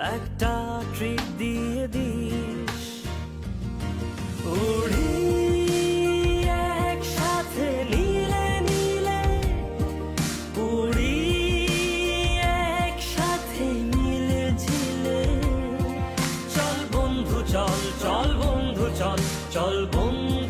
একটা ট্রিট দিয়ে দিস। উড়ি একসাথে নীলে নীলে উড়ি একসাথে, মিলে ঝিলে। চল বন্ধু, চল চল বন্ধু, চল চল বন্ধু।